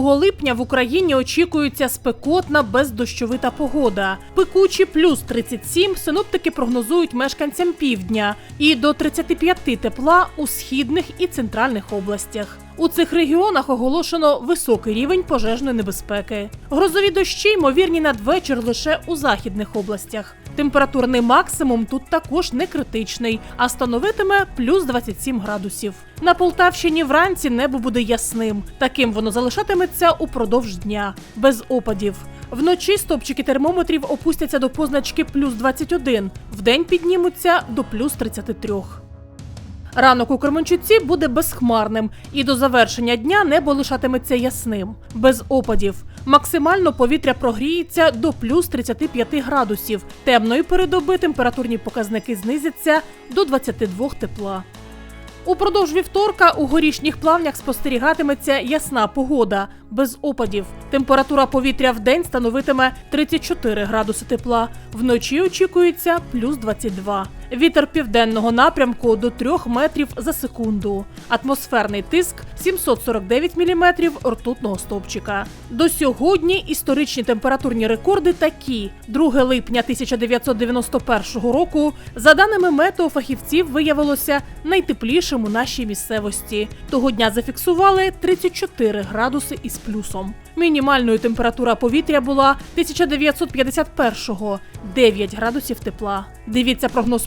липня в Україні очікується спекотна бездощовита погода. Пекучі плюс 37 синоптики прогнозують мешканцям півдня і до 35 тепла у східних і центральних областях. У цих регіонах оголошено високий рівень пожежної небезпеки. Грозові дощі ймовірні надвечір лише у західних областях. Температурний максимум тут також не критичний, а становитиме плюс 27 градусів. На Полтавщині вранці небо буде ясним. Таким воно залишатиметься упродовж дня, без опадів. Вночі стопчики термометрів опустяться до позначки плюс 21, вдень піднімуться до плюс 33. Ранок у Кременчуці буде безхмарним, і до завершення дня небо лишатиметься ясним, без опадів. Максимально повітря прогріється до плюс 35 градусів. Темної передоби температурні показники знизяться до 22 тепла. Упродовж вівторка у горішніх плавнях спостерігатиметься ясна погода, без опадів. Температура повітря в день становитиме 34 градуси тепла. Вночі очікується плюс 22. Вітер південного напрямку до 3 метрів за секунду. Атмосферний тиск 749 міліметрів ртутного стовпчика. До сьогодні історичні температурні рекорди такі: 2 липня 1991 року, за даними метеофахівців, виявилося найтеплішим у нашій місцевості. Того дня зафіксували 34 градуси із плюсом. Мінімальною температура повітря була 1951-го – 9 градусів тепла. Дивіться прогноз